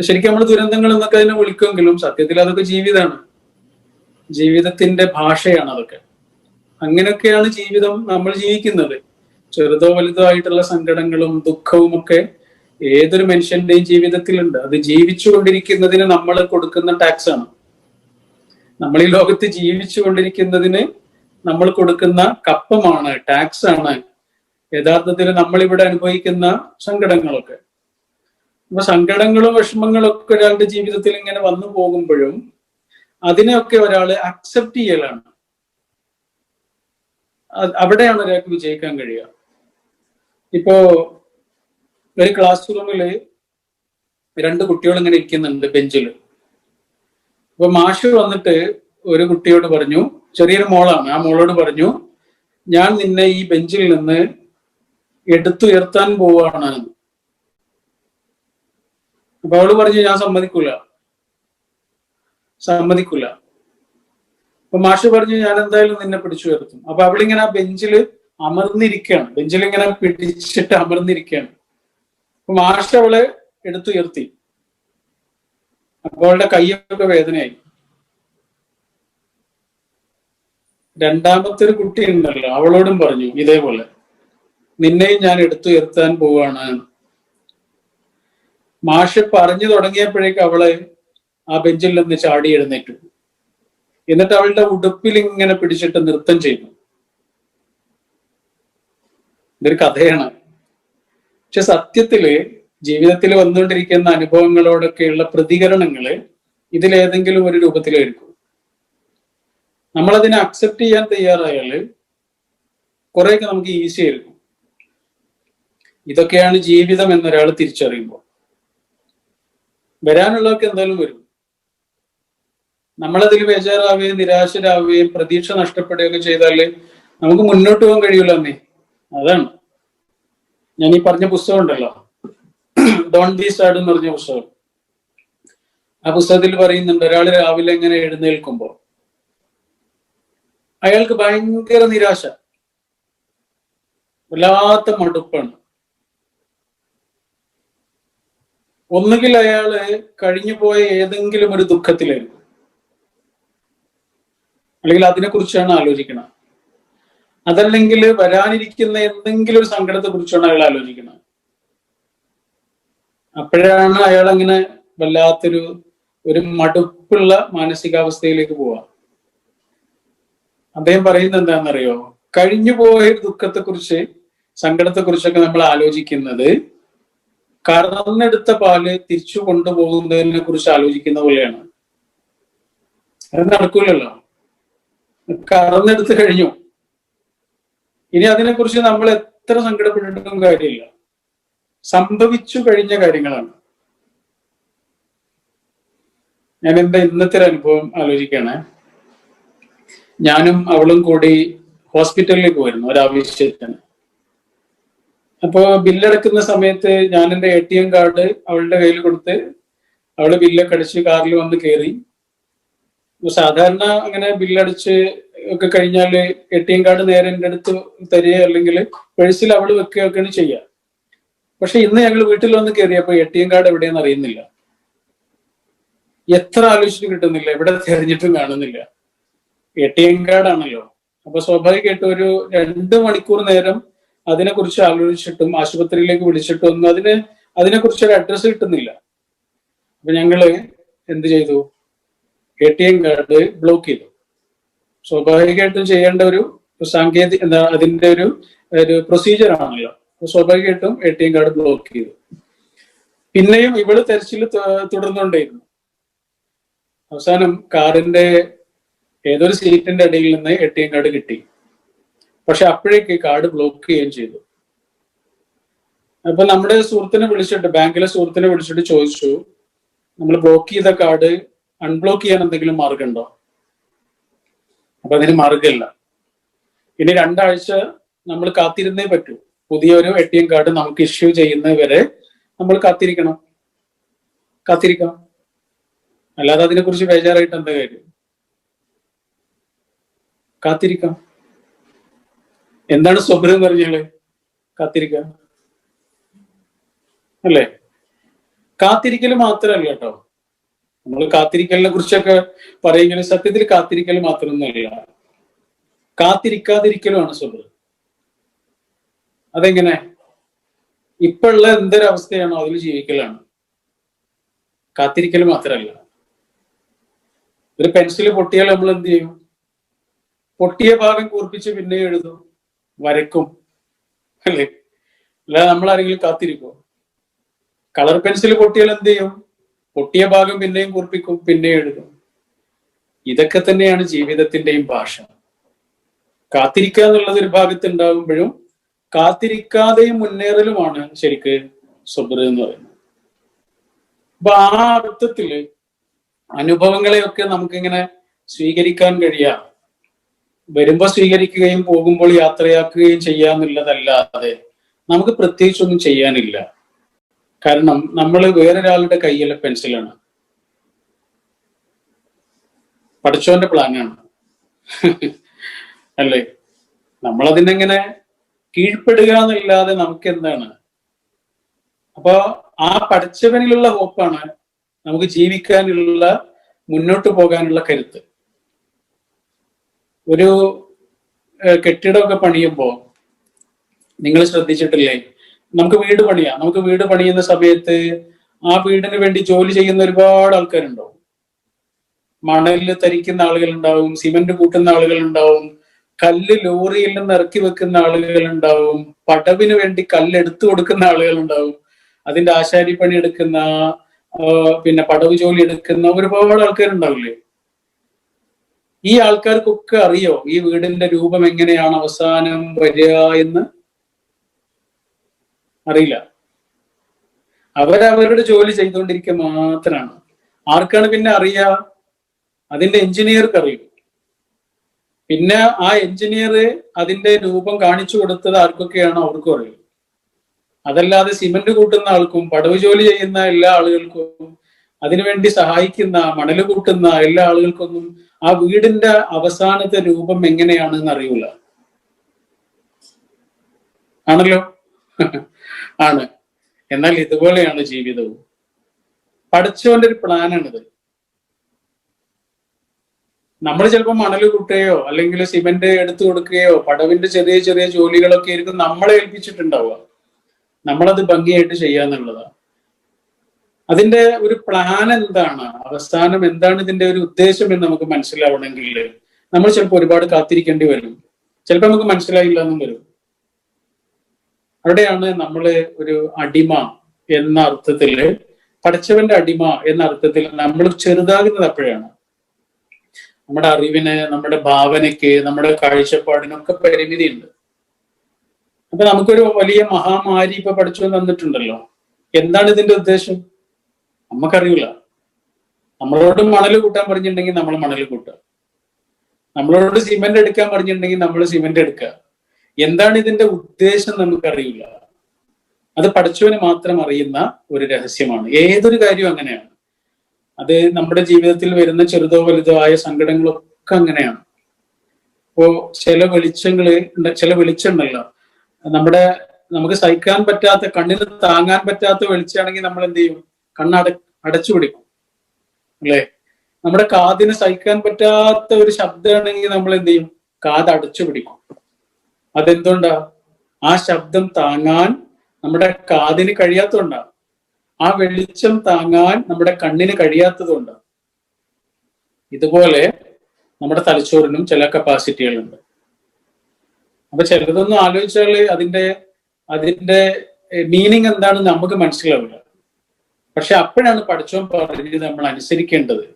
ശരിക്കും നമ്മൾ ദുരന്തങ്ങൾ എന്നൊക്കെ അതിനെ വിളിക്കുമെങ്കിലും സത്യത്തിൽ അതൊക്കെ ജീവിതമാണ് ജീവിതത്തിന്റെ ഭാഷയാണ് അതൊക്കെ. അങ്ങനെയൊക്കെയാണ് ജീവിതം നമ്മൾ ജീവിക്കുന്നത്. ചെറുതോ വലുതോ ആയിട്ടുള്ള സങ്കടങ്ങളും ദുഃഖവും ഒക്കെ ഏതൊരു മനുഷ്യന്റെയും ജീവിതത്തിലുണ്ട്. അത് ജീവിച്ചു കൊണ്ടിരിക്കുന്നതിന് നമ്മൾ കൊടുക്കുന്ന ടാക്സ് ആണ്. നമ്മൾ ഈ ലോകത്ത് ജീവിച്ചു കൊണ്ടിരിക്കുന്നതിന് നമ്മൾ കൊടുക്കുന്ന കപ്പമാണ് ടാക്സ് ആണ്. യഥാർത്ഥത്തിൽ നമ്മൾ ഇവിടെ അനുഭവിക്കുന്ന സങ്കടങ്ങളൊക്കെ. അപ്പൊ സങ്കടങ്ങളും വിഷമങ്ങളും ഒക്കെ ഒരാളുടെ ജീവിതത്തിൽ ഇങ്ങനെ വന്നു പോകുമ്പോഴും അതിനെയൊക്കെ ഒരാൾ അക്സെപ്റ്റ് ചെയ്യലാണ്. അവിടെയാണ് ഒരാൾക്ക് വിജയിക്കാൻ കഴിയുക. ഇപ്പോ ഒരു ക്ലാസ് റൂമിൽ രണ്ട് കുട്ടികൾ ഇങ്ങനെ ഇരിക്കുന്നുണ്ട് ബെഞ്ചിൽ അപ്പൊ മാഷ് വന്നിട്ട് ഒരു കുട്ടിയോട് പറഞ്ഞു ചെറിയൊരു മോളാണ് ആ മോളോട് പറഞ്ഞു ഞാൻ നിന്നെ ഈ ബെഞ്ചിൽ നിന്ന് എടുത്തുയർത്താൻ പോവാണ്. അപ്പൊ അവൾ പറഞ്ഞു ഞാൻ സമ്മതിക്കൂല. സമ്മതിക്കൂല. അപ്പൊ മാഷ് പറഞ്ഞു ഞാൻ എന്തായാലും നിന്നെ പിടിച്ചു ഉയർത്തും. അപ്പൊ അവളിങ്ങനെ ആ ബെഞ്ചിൽ അമർന്നിരിക്കുകയാണ് ബെഞ്ചിൽ ഇങ്ങനെ പിടിച്ചിട്ട് അമർന്നിരിക്കുകയാണ് അപ്പൊ മാഷ് അവളെ എടുത്തുയർത്തി അപ്പൊ അവളുടെ കൈയൊക്കെ വേദനയായി. രണ്ടാമത്തെ ഒരു കുട്ടി ഉണ്ടല്ലോ അവളോടും പറഞ്ഞു ഇതേപോലെ നിന്നെയും ഞാൻ എടുത്തുയർത്താൻ പോവാണ്. മാഷ് പറഞ്ഞു തുടങ്ങിയപ്പോഴേക്ക് അവൾ ആ ബെഞ്ചിൽ നിന്ന് ചാടി എഴുന്നേറ്റു. എന്നിട്ട് അവളുടെ ഉടുപ്പിൽ ഇങ്ങനെ പിടിച്ചിട്ട് നൃത്തം ചെയ്തു. ഇതൊരു കഥയാണ്. പക്ഷെ സത്യത്തിൽ ജീവിതത്തിൽ വന്നുകൊണ്ടിരിക്കുന്ന അനുഭവങ്ങളോടൊക്കെയുള്ള പ്രതികരണങ്ങൾ ഇതിലേതെങ്കിലും ഒരു രൂപത്തിലായിരിക്കും. നമ്മളതിനെ അക്സെപ്റ്റ് ചെയ്യാൻ തയ്യാറായാൽ കുറെയൊക്കെ നമുക്ക് ഈസി ആയിരിക്കും. ഇതൊക്കെയാണ് ജീവിതം എന്നൊരാൾ തിരിച്ചറിയുമ്പോൾ. വരാനുള്ളതൊക്കെ എന്തായാലും വരും. നമ്മളതിൽ ബേജാറാവുകയും നിരാശരാവുകയും പ്രതീക്ഷ നഷ്ടപ്പെടുകയൊക്കെ ചെയ്താൽ നമുക്ക് മുന്നോട്ട് പോകാൻ കഴിയൂല അമ്മേ. അതാണ്. ഞാൻ ഈ പറഞ്ഞ പുസ്തകം ഉണ്ടല്ലോ. ഡോൺ ബി സാഡ് എന്ന് പറഞ്ഞ പുസ്തകം. ആ പുസ്തകത്തിൽ പറയുന്നുണ്ട് ഒരാൾ രാവിലെ എങ്ങനെ എഴുന്നേൽക്കുമ്പോ അയാൾക്ക് ഭയങ്കര നിരാശ. വല്ലാത്ത മടുപ്പാണ്. ഒന്നുകിൽ അയാൾ കഴിഞ്ഞുപോയ ഏതെങ്കിലും ഒരു ദുഃഖത്തിലായിരുന്നു. അല്ലെങ്കിൽ അതിനെക്കുറിച്ചാണ് ആലോചിക്കണം അതല്ലെങ്കിൽ വരാനിരിക്കുന്ന എന്തെങ്കിലും ഒരു സങ്കടത്തെ കുറിച്ചാണ് അയാൾ ആലോചിക്കുന്നത് അപ്പോഴാണ് അയാൾ അങ്ങനെ വല്ലാത്തൊരു ഒരു മടുപ്പുള്ള മാനസികാവസ്ഥയിലേക്ക് പോവാ അദ്ദേഹം പറയുന്നത് എന്താണെന്നറിയോ? കഴിഞ്ഞു പോയ ദുഃഖത്തെ കുറിച്ച് സങ്കടത്തെ കുറിച്ചൊക്കെ നമ്മൾ ആലോചിക്കുന്നത് കറന്നെടുത്ത പാൽ തിരിച്ചു കൊണ്ടുപോകുന്നതിനെ കുറിച്ച് ആലോചിക്കുന്ന പോലെയാണ്. അത് നടക്കൂലല്ലോ. കറന്നെടുത്ത് കഴിഞ്ഞു. ഇനി അതിനെക്കുറിച്ച് നമ്മൾ എത്ര സങ്കടപ്പെട്ടിട്ടും കാര്യമില്ല. സംഭവിച്ചു കഴിഞ്ഞ കാര്യങ്ങളാണ്. ഞാൻ എന്റെ ഇന്നത്തെ ഒരു അനുഭവം ആലോചിക്കുകയാണ് ഞാനും അവളും കൂടി ഹോസ്പിറ്റലിലേക്ക് പോയിരുന്നു ഒരാവശ്യത്തിന് അപ്പോ ബില്ലടക്കുന്ന സമയത്ത് ഞാൻ എന്റെ എ ടി എം കാർഡ് അവളുടെ കയ്യിൽ കൊടുത്ത് അവൾ ബില്ലൊക്കെ അടിച്ച് കാറിൽ വന്ന് കയറി സാധാരണ അങ്ങനെ ബില്ലടിച്ച് ഒക്കെ കഴിഞ്ഞാൽ എ ടി എം കാർഡ് നേരെ എന്റെ അടുത്ത് തരിക അല്ലെങ്കിൽ പേഴ്സിൽ അവൾ വെക്കുകയൊക്കെയാണ് ചെയ്യുക പക്ഷെ ഇന്ന് ഞങ്ങൾ വീട്ടിൽ വന്ന് കയറിയപ്പോ എ ടി എം കാർഡ് എവിടെയെന്ന് അറിയുന്നില്ല. എത്ര ആലോചിച്ചിട്ട് കിട്ടുന്നില്ല. എവിടെ തെരഞ്ഞിട്ടും കാണുന്നില്ല. എ ടി എം കാർഡ് ആണല്ലോ. അപ്പൊ സ്വാഭാവികമായിട്ടും ഒരു രണ്ട് മണിക്കൂർ നേരം അതിനെക്കുറിച്ച് ആലോചിച്ചിട്ടും ആശുപത്രിയിലേക്ക് വിളിച്ചിട്ടും ഒന്നും അതിന് അതിനെക്കുറിച്ച് ഒരു അഡ്രസ്സ് കിട്ടുന്നില്ല. അപ്പൊ ഞങ്ങൾ എന്ത് ചെയ്തു? A T M card block ചെയ്തു. സ്വാഭാവികമായിട്ടും ചെയ്യേണ്ട ഒരു സാങ്കേതിക എന്താ അതിന്റെ ഒരു ഒരു പ്രൊസീജിയർ ആണല്ലോ. സ്വാഭാവികമായിട്ടും A T M card block ചെയ്തു. പിന്നെയും ഇവൾ തെരച്ചിൽ തുടർന്നുകൊണ്ടേയിരുന്നു. അവസാനം കാറിന്റെ ഏതൊരു സീറ്റിന്റെ അടിയിൽ നിന്ന് എ ടി എം കാർഡ് കിട്ടി. പക്ഷെ അപ്പോഴേക്ക് കാർഡ് ബ്ലോക്ക് ചെയ്യുകയും ചെയ്തു. അപ്പൊ നമ്മുടെ സുഹൃത്തിനെ വിളിച്ചിട്ട് ബാങ്കിലെ സുഹൃത്തിനെ വിളിച്ചിട്ട് ചോദിച്ചു നമ്മൾ ബ്ലോക്ക് ചെയ്ത കാർഡ് അൺബ്ലോക്ക് ചെയ്യാൻ എന്തെങ്കിലും മാർഗമുണ്ടോ അപ്പൊ അതിന് മാർഗമില്ല ഇനി രണ്ടാഴ്ച നമ്മൾ കാത്തിരുന്നേ പറ്റൂ. പുതിയൊരു എ ടി എം കാർഡ് നമുക്ക് ഇഷ്യൂ ചെയ്യുന്നവരെ നമ്മൾ കാത്തിരിക്കണം. കാത്തിരിക്കണം അല്ലാതെ അതിനെക്കുറിച്ച് ബേജാറായിട്ട് എന്താ കാര്യം? കാത്തിരിക്കാം. എന്താണ് സ്വപ്നം എന്ന് പറഞ്ഞാൽ? കാത്തിരിക്ക. അല്ലേ? കാത്തിരിക്കൽ മാത്രമല്ല കേട്ടോ. നമ്മൾ കാത്തിരിക്കലിനെ കുറിച്ചൊക്കെ പറയുമെങ്കിലും സത്യത്തിൽ കാത്തിരിക്കൽ മാത്രമൊന്നുമല്ല. കാത്തിരിക്കാതിരിക്കലുമാണ് സ്വപ്നം. അതെങ്ങനെ? ഇപ്പോഴുള്ള എന്തൊരവസ്ഥയാണോ അതിൽ ജീവിക്കലാണ്. കാത്തിരിക്കൽ മാത്രമല്ല. ഒരു പെൻസിൽ പൊട്ടിയാൽ നമ്മൾ എന്ത് ചെയ്യും? പൊട്ടിയ ഭാഗം കൂർപ്പിച്ച് പിന്നെ എഴുതും. വരക്കും അല്ലേ? അല്ലാതെ നമ്മൾ ആരെങ്കിലും കാത്തിരിക്കോ കളർ പെൻസിൽ പൊട്ടിയാൽ എന്ത് ചെയ്യും? പൊട്ടിയ ഭാഗം പിന്നെയും കുറിപ്പിക്കും പിന്നെ എഴുതും. ഇതൊക്കെ തന്നെയാണ് ജീവിതത്തിന്റെയും ഭാഷ. കാത്തിരിക്കുക എന്നുള്ളത് ഒരു ഭാഗത്ത് ഉണ്ടാകുമ്പോഴും കാത്തിരിക്കാതെയും മുന്നേറലുമാണ് ശരിക്ക് സുബ്ര എന്ന് പറയുന്നത്. അപ്പൊ ആ അർത്ഥത്തിൽ അനുഭവങ്ങളെയൊക്കെ നമുക്കിങ്ങനെ സ്വീകരിക്കാൻ കഴിയാം. വരുമ്പോ സ്വീകരിക്കുകയും പോകുമ്പോൾ യാത്രയാക്കുകയും ചെയ്യാന്നുള്ളതല്ലാതെ നമുക്ക് പ്രത്യേകിച്ചൊന്നും ചെയ്യാനില്ല. കാരണം നമ്മൾ വേറൊരാളുടെ കയ്യിലെ പെൻസിലാണ്. പഠിച്ചോന്റെ പ്ലാനാണ്. അല്ലേ? നമ്മളതിനെങ്ങനെ കീഴ്പ്പെടുക എന്നല്ലാതെ നമുക്ക് എന്താണ് അപ്പൊ ആ പഠിച്ചവനിലുള്ള ഹോപ്പാണ് നമുക്ക് ജീവിക്കാനുള്ള മുന്നോട്ട് പോകാനുള്ള കരുത്ത്. ഒരു കെട്ടിടമൊക്കെ പണിയുമ്പോ നിങ്ങൾ ശ്രദ്ധിച്ചിട്ടില്ലേ? നമുക്ക് വീട് പണിയാം. നമുക്ക് വീട് പണിയുന്ന സമയത്ത് ആ വീടിന് വേണ്ടി ജോലി ചെയ്യുന്ന ഒരുപാട് ആൾക്കാരുണ്ടാവും. മണലിൽ തരിക്കുന്ന ആളുകളുണ്ടാവും സിമന്റ് കൂട്ടുന്ന ആളുകളുണ്ടാവും കല്ല് ലോറിയിൽ നിന്ന് ഇറക്കി വെക്കുന്ന ആളുകളുണ്ടാവും പടവിന് വേണ്ടി കല്ല് എടുത്തു കൊടുക്കുന്ന ആളുകളുണ്ടാവും. അതിന്റെ ആശാരിപ്പണി എടുക്കുന്ന പിന്നെ പടവ് ജോലി എടുക്കുന്ന ഒരുപാട് ആൾക്കാരുണ്ടാവില്ലേ? ഈ ആൾക്കാർക്കൊക്കെ അറിയോ? ഈ വീടിന്റെ രൂപം എങ്ങനെയാണ് അവസാനം വരിക എന്ന്? അറിയില്ല. അവരവരുടെ ജോലി ചെയ്തുകൊണ്ടിരിക്കുക മാത്രമാണ്. ആർക്കാണ് പിന്നെ അറിയാ? അതിന്റെ എഞ്ചിനീയർക്ക് അറിയും. പിന്നെ ആ എഞ്ചിനീയർ അതിന്റെ രൂപം കാണിച്ചു കൊടുത്തത് ആർക്കൊക്കെയാണോ അവർക്കും അറിയും. അതല്ലാതെ സിമന്റ് കൂട്ടുന്ന ആൾക്കും പടവ് ജോലി ചെയ്യുന്ന എല്ലാ ആളുകൾക്കും അതിനുവേണ്ടി സഹായിക്കുന്ന മണൽ കൂട്ടുന്ന എല്ലാ ആളുകൾക്കൊന്നും ആ വീടിന്റെ അവസാനത്തെ രൂപം എങ്ങനെയാണെന്ന് അറിയൂല. ആണല്ലോ? ആണ്. എന്നാൽ ഇതുപോലെയാണ് ജീവിതവും. പഠിച്ചവന്റെ ഒരു പ്ലാനാണിത്. നമ്മൾ ചിലപ്പോൾ മണൽ കൂട്ടുകയോ അല്ലെങ്കിൽ സിമെന്റ് എടുത്തു കൊടുക്കുകയോ പടവിന്റെ ചെറിയ ചെറിയ ജോലികളൊക്കെ ആയിരിക്കും നമ്മളെ ഏൽപ്പിച്ചിട്ടുണ്ടാവുക. നമ്മളത് ഭംഗിയായിട്ട് ചെയ്യാന്നുള്ളതാണ് അതിന്റെ ഒരു പ്ലാൻ എന്താണ്? അവസാനം എന്താണ് ഇതിന്റെ ഒരു ഉദ്ദേശം എന്ന് നമുക്ക് മനസ്സിലാവണമെങ്കിൽ നമ്മൾ ചിലപ്പോൾ ഒരുപാട് കാത്തിരിക്കേണ്ടി വരും. ചിലപ്പോൾ നമുക്ക് മനസ്സിലായില്ല എന്നും വരും. അവിടെയാണ് നമ്മൾ ഒരു അടിമ എന്ന അർത്ഥത്തിൽ പഠിച്ചവന്റെ അടിമ എന്ന അർത്ഥത്തിൽ നമ്മൾ ചെറുതാകുന്നത് അപ്പോഴാണ്. നമ്മുടെ അറിവിന് നമ്മുടെ ഭാവനയ്ക്ക് നമ്മുടെ കാഴ്ചപ്പാടിനൊക്കെ പരിമിതിയുണ്ട്. അപ്പൊ നമുക്കൊരു വലിയ മഹാമാരി ഇപ്പൊ പഠിച്ചു തന്നിട്ടുണ്ടല്ലോ എന്താണ് ഇതിന്റെ ഉദ്ദേശം? നമുക്കറിയില്ല നമ്മളോട് മണൽ കൂട്ടാൻ പറഞ്ഞിട്ടുണ്ടെങ്കിൽ നമ്മൾ മണൽ കൂട്ടുക. നമ്മളോട് സിമെന്റ് എടുക്കാൻ പറഞ്ഞിട്ടുണ്ടെങ്കിൽ നമ്മൾ സിമെന്റ് എടുക്കുക. എന്താണ് ഇതിന്റെ ഉദ്ദേശം നമുക്കറിയില്ല അത് പഠിച്ചവന് മാത്രം അറിയുന്ന ഒരു രഹസ്യമാണ്. ഏതൊരു കാര്യവും അങ്ങനെയാണ്. അത് നമ്മുടെ ജീവിതത്തിൽ വരുന്ന ചെറുതോ വലുതോ ആയ സങ്കടങ്ങളൊക്കെ അങ്ങനെയാണ്. ഇപ്പോ ചില വെളിച്ചങ്ങൾ ചില വെളിച്ചമുണ്ടല്ലോ. നമ്മുടെ നമുക്ക് സഹിക്കാൻ പറ്റാത്ത കണ്ണിന് താങ്ങാൻ പറ്റാത്ത വെളിച്ചാണെങ്കിൽ നമ്മൾ എന്ത് ചെയ്യും? കണ്ണട അടച്ചു പിടിക്കും. അല്ലേ? നമ്മുടെ കാതിന് സഹിക്കാൻ പറ്റാത്ത ഒരു ശബ്ദമാണെങ്കിൽ നമ്മൾ എന്ത് ചെയ്യും? കാത് അടച്ചു പിടിക്കും. അതെന്തുകൊണ്ടാ? ആ ശബ്ദം താങ്ങാൻ നമ്മുടെ കാതിന് കഴിയാത്തതുകൊണ്ടാണ് ആ വെളിച്ചം താങ്ങാൻ നമ്മുടെ കണ്ണിന് കഴിയാത്തതുകൊണ്ട്. ഇതുപോലെ നമ്മുടെ തലച്ചോറിനും ചില കപ്പാസിറ്റികളുണ്ട്. അപ്പൊ ചിലതൊന്നും ആലോചിച്ചാൽ അതിന്റെ അതിന്റെ മീനിങ് എന്താണെന്ന് നമുക്ക് മനസ്സിലാവില്ല. പക്ഷെ അപ്പോഴാണ് പഠിച്ചോൻ പറഞ്ഞത് നമ്മൾ അനുസരിക്കേണ്ടത്.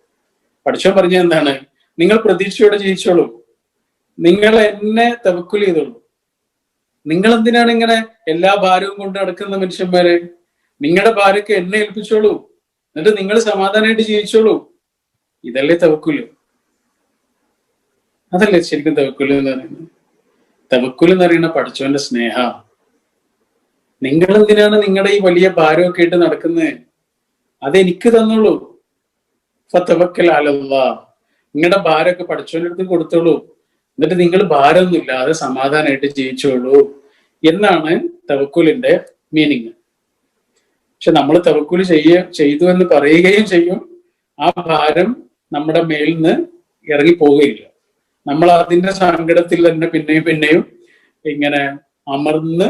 പഠിച്ചോൻ പറഞ്ഞത് എന്താണ്? നിങ്ങൾ പ്രതീക്ഷയോടെ ജീവിച്ചോളൂ നിങ്ങൾ എന്നെ തവക്കുൽ ചെയ്തോളൂ. നിങ്ങൾ എന്തിനാണ് ഇങ്ങനെ എല്ലാ ഭാരവും കൊണ്ട് നടക്കുന്ന മനുഷ്യന്മാര്? നിങ്ങളുടെ ഭാരക്ക് എന്നെ ഏൽപ്പിച്ചോളൂ. എന്നിട്ട് നിങ്ങൾ സമാധാനമായിട്ട് ജീവിച്ചോളൂ. ഇതല്ലേ തവക്കുൽ അതല്ലേ ശരിക്കും തവക്കുൽ എന്ന് പറയുന്നത്? തവക്കുൽ എന്ന് പറയുന്ന പഠിച്ചവന്റെ സ്നേഹ. നിങ്ങൾ എന്തിനാണ് നിങ്ങളുടെ ഈ വലിയ ഭാരമൊക്കെ ആയിട്ട് നടക്കുന്നത്? അത് തന്നുള്ളൂ തന്നോളൂ. ഫത്തവക്കൽ അലല്ല. നിങ്ങളുടെ ഭാരമൊക്കെ പഠിച്ചവനടുത്ത് കൊടുത്തോളൂ. എന്നിട്ട് നിങ്ങൾ ഭാരമൊന്നുമില്ലാതെ സമാധാനമായിട്ട് ജീവിച്ചോളൂ. എന്നാണ് തവക്കുലിന്റെ മീനിങ്. പക്ഷെ നമ്മൾ തവക്കുൽ ചെയ്യ ചെയ്തു എന്ന് പറയുകയും ചെയ്യും. ആ ഭാരം നമ്മുടെ മേലിൽ നിന്ന് ഇറങ്ങി പോവുകയില്ല നമ്മൾ അതിന്റെ സങ്കടത്തിൽ തന്നെ പിന്നെയും പിന്നെയും ഇങ്ങനെ അമർന്ന്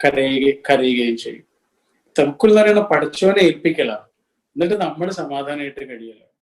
കരയുക കരയുകയും ചെയ്യും. എന്ന് പറയുന്ന പഠിച്ചവനെ ഏൽപ്പിക്കലാണ്. എന്നിട്ട് നമ്മൾ സമാധാനമായിട്ട് കഴിയല